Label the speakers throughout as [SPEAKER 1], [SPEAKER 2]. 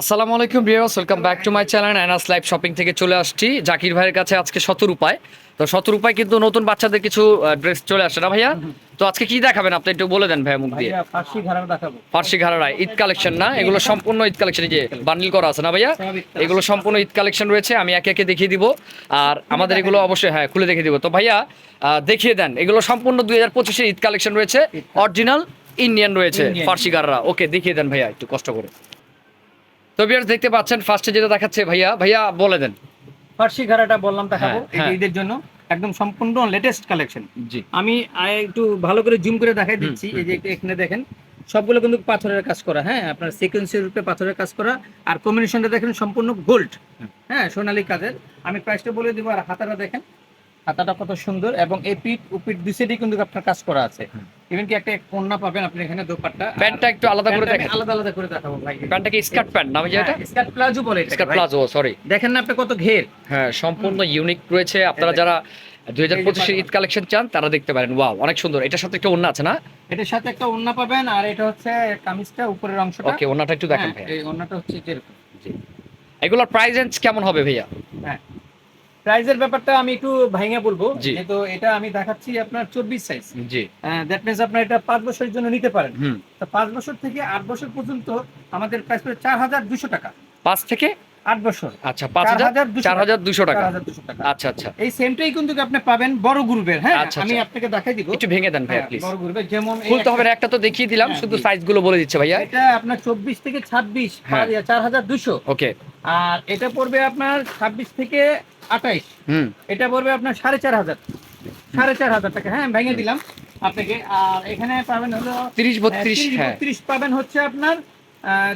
[SPEAKER 1] আসসালামু আলাইকুম viewers welcome back to my channel Anas live shopping থেকে চলে আসছি। জাকির ভাইয়ের কাছে আজকে উপায়। তো উপায় কিন্তু নতুন বাচ্চাদের কিছু ড্রেস চলে আসছে না ভাইয়া? তো আজকে কি দেখাবেন আপনি? একটু বলে দেন ভাইয়া মুখ দিয়ে।
[SPEAKER 2] ফার্সি ঘাড়া দেখাবো।
[SPEAKER 1] ফার্সি ঘাড়ায় ঈদ কালেকশন না? এগুলো সম্পূর্ণ ঈদ কালেকশন যে বান্ডিল করা আছে না ভাইয়া? এগুলো সম্পূর্ণ ঈদ কালেকশন রয়েছে আমি একে একে দেখিয়ে দিব। আর আমাদের এগুলো অবশ্যই হ্যাঁ খুলে দেখিয়ে দিব। তো ভাইয়া দেখিয়ে দেন। এগুলো সম্পূর্ণ দুই হাজার পঁচিশে ঈদ কালেকশন রয়েছে অরিজিনাল ইন্ডিয়ান রয়েছে ফার্সি গাররা ওকে দেখিয়ে দেন ভাইয়া একটু কষ্ট করে। তো বিয়ার দেখতে পাচ্ছেন ফার্স্টে যেটা দেখাচ্ছে ভাইয়া ভাইয়া বলে দেন।
[SPEAKER 2] ফার্সি ঘাড়াটা বললাম দেখাবো
[SPEAKER 1] হ্যাঁ, হ্যাঁ।
[SPEAKER 2] ঈদের জন্য। একদম সম্পূর্ণ লেটেস্ট কালেকশন
[SPEAKER 1] জি।
[SPEAKER 2] আমি একটু ভালো করে জুম করে দেখাই দিচ্ছি এই যে এখানে দেখেন সবগুলো কিন্তু পাথরের কাজ করা হ্যাঁ আপনার সিকোয়েন্সের রূপে পাথরের কাজ করা আর কম্বিনেশনটা দেখেন সম্পূর্ণ গোল্ড হ্যাঁ সোনালী কাজের। আমি প্রাইসটা বলে দিব আর হাতাটা দেখেন হাতাটা কত সুন্দর এবং এই পিঠ উপিট দুই সাইডে কিন্তু আপনার কাজ করা আছে। ইভেন কি একটা পাবেন আপনি এখানে দোপাট্টা?
[SPEAKER 1] প্যান্টটা একটু আলাদা করে দেখেন।
[SPEAKER 2] আলাদা আলাদা করে দেখাবো ভাই।
[SPEAKER 1] প্যান্টটা কি স্কার্ট প্যান্ট না ভাইয়া এটা
[SPEAKER 2] স্কার্ট প্লাজো বলে
[SPEAKER 1] স্কার্ট প্লাজো সরি
[SPEAKER 2] দেখেন না আপনি কত ঘের।
[SPEAKER 1] হ্যাঁ সম্পূর্ণ ইউনিক রয়েছে। আপনারা যারা দুই হাজার পঁচিশে ঈদ কালেকশন চান তারা দেখতে পারেন। ওয়াও অনেক সুন্দর। এটার সাথে একটা ওন্না আছে না?
[SPEAKER 2] এটার সাথে একটা ওন্না পাবেন আর এটা হচ্ছে কামিজটা উপরের অংশটা।
[SPEAKER 1] ওকে ওন্নাটা একটু দেখেন
[SPEAKER 2] হ্যাঁ,
[SPEAKER 1] ভাইয়া।
[SPEAKER 2] এই ওন্নাটা হচ্ছে যেরকম
[SPEAKER 1] এগুলোর প্রাইস রেঞ্জ কেমন হবে ভাইয়া?
[SPEAKER 2] হ্যাঁ প্রাইজের ব্যাপারটা আমি একটু ভাঙে বলব। যেহেতু এটা আমি দেখাচ্ছি আপনার চব্বিশ সাইজ
[SPEAKER 1] জি।
[SPEAKER 2] দ্যাট মিনস আপনার এটা পাঁচ বছরের জন্য নিতে পারেন। তো পাঁচ বছর থেকে আট বছর পর্যন্ত আমাদের প্রাইস পড়ে চার হাজার দুশো টাকা।
[SPEAKER 1] পাঁচ থেকে?
[SPEAKER 2] আট বছর।
[SPEAKER 1] আচ্ছা পাঁচ হাজার?
[SPEAKER 2] 4,200
[SPEAKER 1] চার হাজার দুশো টাকা। আচ্ছা আচ্ছা।
[SPEAKER 2] এই সেমটাই কিন্তু আপনি পাবেন বড় গ্রুপের হ্যাঁ?
[SPEAKER 1] আচ্ছা,
[SPEAKER 2] আমি
[SPEAKER 1] আচ্ছা।
[SPEAKER 2] আপনাকে দেখাই দিব।
[SPEAKER 1] একটু ভেঙে দেন ভাইয়া
[SPEAKER 2] হ্যাঁ,
[SPEAKER 1] প্লিজ
[SPEAKER 2] বড় গ্রুপের যেমন
[SPEAKER 1] খুলতে হবে একটা তো দেখিয়ে দিলাম
[SPEAKER 2] হ্যাঁ,
[SPEAKER 1] শুধু
[SPEAKER 2] জি।
[SPEAKER 1] সাইজগুলো বলে দিচ্ছে ভাইয়া।
[SPEAKER 2] এটা আপনার চব্বিশ থেকে ছাব্বিশ
[SPEAKER 1] হ্যাঁ।
[SPEAKER 2] চার হাজার দুশো।
[SPEAKER 1] ওকে
[SPEAKER 2] আর এটা পড়বে আপনার ছাব্বিশ থেকে আঠাইশ। এটা পড়বে আপনার সাড়ে চার হাজার। সাড়ে চার হাজার টাকা। হ্যাঁ ভেঙে দিলাম আপনাকে। আর এখানে পাবেন হলো
[SPEAKER 1] তিরিশ বত্রিশ হ্যাঁ
[SPEAKER 2] বত্রিশ পাবেন হচ্ছে আপনার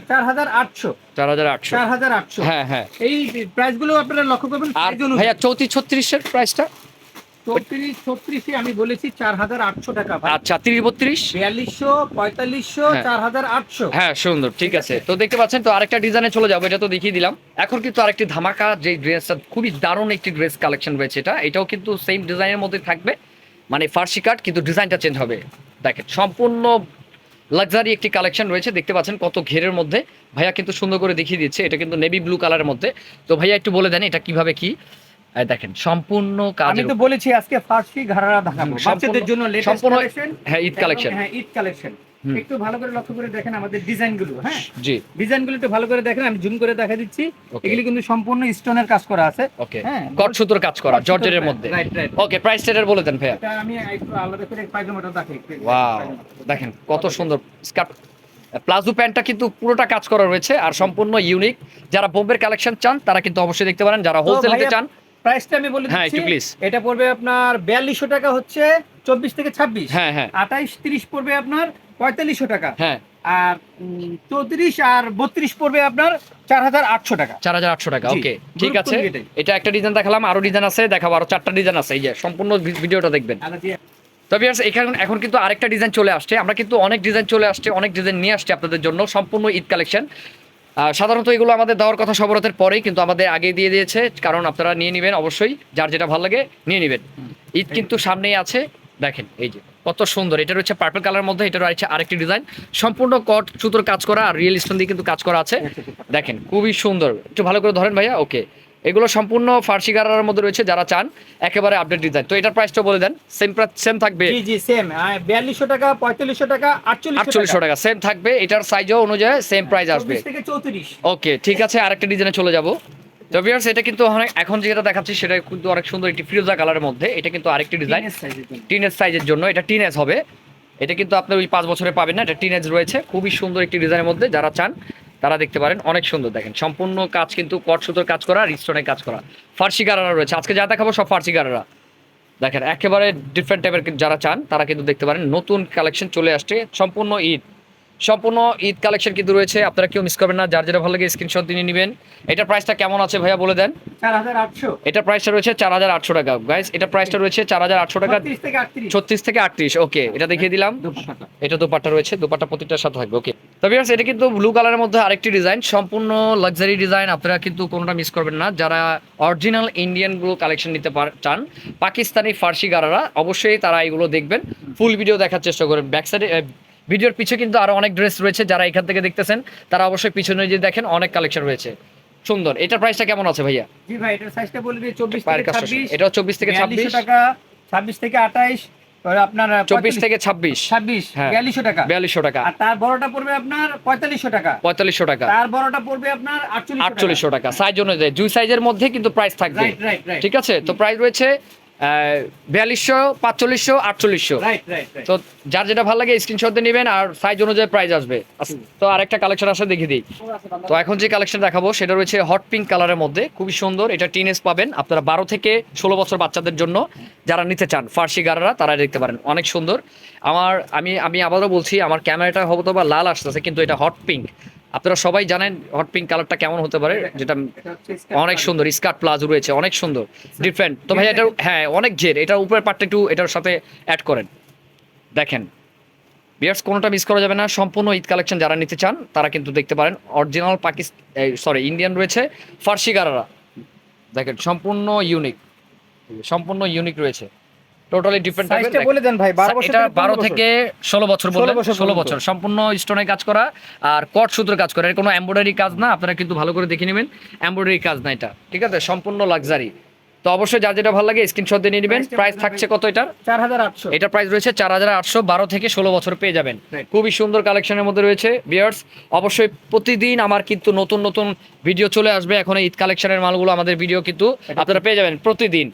[SPEAKER 2] চার হাজার আটশো।
[SPEAKER 1] চার হাজার আটশো।
[SPEAKER 2] চার হাজার আটশো।
[SPEAKER 1] হ্যাঁ হ্যাঁ।
[SPEAKER 2] এই প্রাইসগুলো আপনারা লক্ষ্য করবেন
[SPEAKER 1] আর ভাইয়া চৌত্রিশ ছত্রিশের প্রাইসটা
[SPEAKER 2] চৌত্রিশ ছত্রিশে আমি বলেছি চার হাজার আটশো টাকা
[SPEAKER 1] আচ্ছা তিরিশ বত্রিশ?
[SPEAKER 2] বিয়াল্লিশশো পঁয়তাল্লিশশো
[SPEAKER 1] হ্যাঁ।
[SPEAKER 2] চার হাজার আটশো।
[SPEAKER 1] হ্যাঁ সুন্দর ঠিক আছে। তো দেখতে পাচ্ছেন তো আরেকটা ডিজাইনে চলে যাব এটা তো দেখিয়ে দিলাম। এখন কিন্তু আরেকটি ধামাকা যে ড্রেসটা খুবই দারুণ একটি ড্রেস কালেকশন রয়েছে এটা। এটাও কিন্তু সেম ডিজাইনের মধ্যে থাকবে মানে ফার্সি কাট কিন্তু ডিজাইনটা চেঞ্জ হবে। দেখেন সম্পূর্ণ লাক্সারি একটি কালেকশন রয়েছে দেখতে পাচ্ছেন কত ঘেরের মধ্যে। ভাইয়া কিন্তু সুন্দর করে দেখিয়ে দিচ্ছে এটা কিন্তু নেভি ব্লু কালারের মধ্যে। তো ভাইয়া একটু বলে দেন এটা কীভাবে কি? দেখেন সম্পূর্ণ
[SPEAKER 2] আমি তো বলেছি আজকে ফার্সি দেখাবো।
[SPEAKER 1] হুম,
[SPEAKER 2] বাচ্চাদের জন্য লেটেস্ট
[SPEAKER 1] সম্পূর্ণ
[SPEAKER 2] কালেকশন
[SPEAKER 1] হ্যাঁ ঈদ কালেকশন
[SPEAKER 2] হ্যাঁ ঈদ কালেকশন একটু ভালো করে লক্ষ্য করে দেখেন আমাদের ডিজাইনগুলো হ্যাঁ?
[SPEAKER 1] জি।
[SPEAKER 2] ডিজাইনগুলো একটু ভালো করে দেখেন আমি জুম করে দেখা দিচ্ছি। এগুলি কিন্তু সম্পূর্ণ স্টোনের কাজ করা আছে।
[SPEAKER 1] ওকে
[SPEAKER 2] হ্যাঁ
[SPEAKER 1] কট কাজ করা জর্জের মধ্যে। ওকে প্রাইস টেটার বলে দেন ভাইয়া।
[SPEAKER 2] এটা আমি একটু আলাদা করে পায়জামাটা দেখাই
[SPEAKER 1] ওয়াও দেখেন কত সুন্দর। স্কার্ট প্লাজো প্যান্টটা কিন্তু পুরোটা কাজ করা রয়েছে আর সম্পূর্ণ ইউনিক যারা বোম্বের কালেকশন চান তারা কিন্তু অবশ্যই দেখতে পারেন। যারা হোলসেল নিতে চান
[SPEAKER 2] প্রাইসটা আমি বলে
[SPEAKER 1] হ্যাঁ,
[SPEAKER 2] দিচ্ছি। এটা পড়বে আপনার বিয়াল্লিশশো টাকা হচ্ছে চব্বিশ থেকে ছাব্বিশ।
[SPEAKER 1] হ্যাঁ হ্যাঁ।
[SPEAKER 2] আঠাইশ তিরিশ পড়বে আপনার পঁয়তাল্লিশশো টাকা।
[SPEAKER 1] হ্যাঁ।
[SPEAKER 2] আর চৌত্রিশ আর বত্রিশ পড়বে আপনার চার হাজার আটশো টাকা।
[SPEAKER 1] চার হাজার আটশো টাকা ওকে ঠিক আছে। এটা একটা ডিজাইন দেখালাম আরও ডিজাইন আছে দেখাবো আরও চারটা ডিজাইন আছে এই যে সম্পূর্ণ ভিডিওটা দেখবেন। তবে viewers, এখানে এখন কিন্তু আরেকটা ডিজাইন চলে আসছে। আমরা কিন্তু অনেক ডিজাইন চলে আসছে অনেক ডিজাইন নিয়ে আসছে আপনাদের জন্য সম্পূর্ণ ঈদ কালেকশন সাধারণত এগুলো আমাদের দেওয়ার কথা সবরতের পরেই কিন্তু আমাদের আগে দিয়ে দিয়েছে কারণ আপনারা নিয়ে নেবেন অবশ্যই যার যেটা ভালো লাগে নিয়ে নেবেন। ঈদ কিন্তু সামনেই আছে দেখেন এই যে কত সুন্দর এটা রয়েছে পার্পল কালার মধ্যে এটা রয়েছে আরেকটি ডিজাইন সম্পূর্ণ কট সুতোর কাজ করা আর রিয়েল স্টোন দিয়ে কিন্তু কাজ করা আছে। দেখেন খুবই সুন্দর একটু ভালো করে ধরেন ভাইয়া ওকে এগুলো সম্পূর্ণ ফার্সি গারার মধ্যে রয়েছে যারা চান একেবারে আপডেট ডিজাইন তো এটার প্রাইসটা বলে দেন সেম সেম থাকবে।
[SPEAKER 2] জি জি সেম বিয়াল্লিশশো টাকা পঁয়তাল্লিশশো টাকা আটচল্লিশশো
[SPEAKER 1] আটচল্লিশশো টাকা সেম থাকবে। এটার সাইজও অনুযায়ী সেম প্রাইস আসবে।
[SPEAKER 2] চব্বিশ থেকে চৌত্রিশ।
[SPEAKER 1] ওকে ঠিক আছে আরেকটা ডিজাইনে চলে যাব। তো ভিউয়ার্স এটা কিন্তু অনেক এখন যেটা দেখাচ্ছি সেটা কিন্তু অনেক সুন্দর একটি ফিরোজা কালারের মধ্যে। এটা কিন্তু আরেকটি ডিজাইন। টিনেজ সাইজের জন্য। এটা টিনেজ হবে। এটা কিন্তু আপনি ওই পাঁচ বছরে পাবেন না এটা টিনেজ রয়েছে। খুবই সুন্দর একটি ডিজাইনের মধ্যে যারা চান তারা দেখতে পারেন, অনেক সুন্দর দেখেন। সম্পূর্ণ কাজ কিন্তু কট সুতোর কাজ করা আর স্টোনের কাজ করা। ফার্সি গারারা রয়েছে। আজকে যা দেখাবো সব ফার্সি গারারা। দেখেন, একেবারে ডিফারেন্ট টাইপের যারা চান, তারা কিন্তু দেখতে পারেন, নতুন কালেকশন চলে আসছে, সম্পূর্ণ ঈদ। সম্পূর্ণ ঈদ কালেকশন কিন্তু রয়েছে আপনারা কেউ মিস করবেন না যার যেটা ভালো লাগে স্ক্রিনশট দিয়ে নেবেন। এটার প্রাইসটা কেমন আছে ভাইয়া বলে দেন?
[SPEAKER 2] আটশো।
[SPEAKER 1] প্রাইসটা রয়েছে চার হাজার আটশো টাকা। গাইস এটার প্রাইসটা রয়েছে চার হাজার আটশো টাকা।
[SPEAKER 2] ছত্রিশ থেকে আটত্রিশ।
[SPEAKER 1] ওকে এটা দেখিয়ে দিলাম। এটা দুপাট্টা রয়েছে দুপাট্টা প্রতিটার সাথে থাকবে ওকে তবে ভিউয়ার্স, এটা কিন্তু ব্লু কালারের মধ্যে আরেকটি ডিজাইন সম্পূর্ণ লাক্সারি ডিজাইন আপনারা কিন্তু কোনোটা মিস করবেন না। যারা অরিজিনাল ইন্ডিয়ানগুলো কালেকশন নিতে পার- চান পাকিস্তানি ফার্সি গারারা অবশ্যই তারা এগুলো দেখবেন। ফুল ভিডিও দেখার চেষ্টা করবেন। ব্যাক সাইডে ভিডিওর পিছে কিন্তু আরও অনেক ড্রেস রয়েছে যারা এখান থেকে দেখতেছেন। তারা অবশ্যই পিছনে যে দেখেন অনেক কালেকশন রয়েছে। সুন্দর। এটার প্রাইসটা কেমন আছে ভাইয়া?
[SPEAKER 2] জি ভাই এটার সাইজটা বলে দিই চব্বিশ
[SPEAKER 1] পায়ের
[SPEAKER 2] থেকে
[SPEAKER 1] কাজটা
[SPEAKER 2] ছাব্বিশ।
[SPEAKER 1] এটাও চব্বিশ থেকে ছাব্বিশ।
[SPEAKER 2] টাকা ছাব্বিশ থেকে আঠাইশ। আপনার
[SPEAKER 1] চব্বিশ থেকে ছাব্বিশ।
[SPEAKER 2] ছাব্বিশ
[SPEAKER 1] হ্যাঁ।
[SPEAKER 2] বিয়াল্লিশশো টাকা।
[SPEAKER 1] বিয়াল্লিশশো টাকা।
[SPEAKER 2] আর তার বড়টা পড়বে আপনার পঁয়তাল্লিশশো টাকা।
[SPEAKER 1] পঁয়তাল্লিশশো টাকা।
[SPEAKER 2] তার বড়টা পড়বে আপনার আটচল্লিশ
[SPEAKER 1] আটচল্লিশশো টাকা। সাইজ অনুযায়ী। দুই সাইজের মধ্যে কিন্তু প্রাইস থাকবে।
[SPEAKER 2] রাইট রাইট রাইট
[SPEAKER 1] ঠিক আছে? তো প্রাইস রয়েছে বিয়াল্লিশশো পাঁচচল্লিশশো আটচল্লিশশো। তো যার যেটা ভালো লাগে স্ক্রিনশট দিয়ে নেবেন আর সাইজ অনুযায়ী প্রাইস আসবে। আস- তো আরেকটা কালেকশন আসলে দেখিয়ে দিই। তো এখন যে কালেকশন দেখাবো সেটা রয়েছে হট পিঙ্ক কালারের মধ্যে। খুবই সুন্দর এটা টিনেজ পাবেন আপনারা বারো থেকে ষোলো বছর বাচ্চাদের জন্য। যারা নিতে চান ফার্সি গারারা তারা দেখতে পারেন অনেক সুন্দর। আমার আমি আমি আবারও বলছি আমার ক্যামেরাটা হয়তো বা লাল আসতেছে কিন্তু এটা হট পিঙ্ক আপনারা সবাই জানেন হট পিঙ্ক কালারটা কেমন হতে পারে যেটা অনেক সুন্দর স্কার্ট প্লাজো রয়েছে অনেক সুন্দর ডিফারেন্ট তো ভাই এটা হ্যাঁ অনেক জের এটার উপরের পার্টটা একটু এটার সাথে অ্যাড করেন। দেখেন বিয়ার্স কোনোটা মিস করা যাবে না সম্পূর্ণ ঈদ কালেকশন যারা নিতে চান তারা কিন্তু দেখতে পারেন অরিজিনাল পাকিস্তান সরি ইন্ডিয়ান রয়েছে ফার্সি গারারা দেখেন সম্পূর্ণ ইউনিক সম্পূর্ণ ইউনিক রয়েছে। টোটালি ডিফারেন্ট
[SPEAKER 2] সাইজটা বলে দেন ভাই 12 বছর
[SPEAKER 1] এটা
[SPEAKER 2] থেকে 15
[SPEAKER 1] বারো থেকে ষোলো বছর বললেন
[SPEAKER 2] 16 বছর
[SPEAKER 1] ষোলো বছর সম্পূর্ণ স্টোনে কাজ করা আর কট সূত্রের কাজ করা। এর কোনো এমব্রয়ডারি কাজ না আপনারা কিন্তু ভালো করে দেখে নেবেন। এমব্রয়ডারি কাজ না এটা ঠিক আছে? সম্পূর্ণ লাক্সারি তো অবশ্যই যার যেটা ভালো লাগে স্ক্রিনশট দিয়ে নিয়ে নেবেন। প্রাইস থাকছে কত এটার
[SPEAKER 2] চার হাজার আটশো।
[SPEAKER 1] এটা প্রাইস রয়েছে চার হাজার আটশো বারো থেকে ষোলো বছর পেয়ে যাবেন। খুবই সুন্দর কালেকশনের মধ্যে রয়েছে। বিয়ার্স অবশ্যই প্রতিদিন আমার কিন্তু নতুন নতুন ভিডিও চলে আসবে। এখন ঈদ কালেকশনের মালগুলো আমাদের ভিডিও কিন্তু আপনারা পেয়ে যাবেন প্রতিদিন।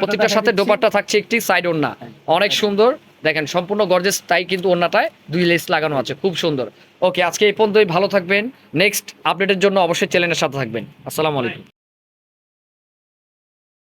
[SPEAKER 1] প্রত্যেকটার সাথে দোপাট্টা থাকছে একটি সাইড ওড়না। অনেক সুন্দর। দেখেন সম্পূর্ণ গর্জেস তাই কিন্তু ওড়নাটায় দুই লেস লাগানো আছে। খুব সুন্দর। ওকে আজকে এই পর্যন্তই। ভালো থাকবেন। নেক্সট আপডেটের জন্য অবশ্যই চ্যানেলের সাথে থাকবেন। আসসালামু আলাইকুম।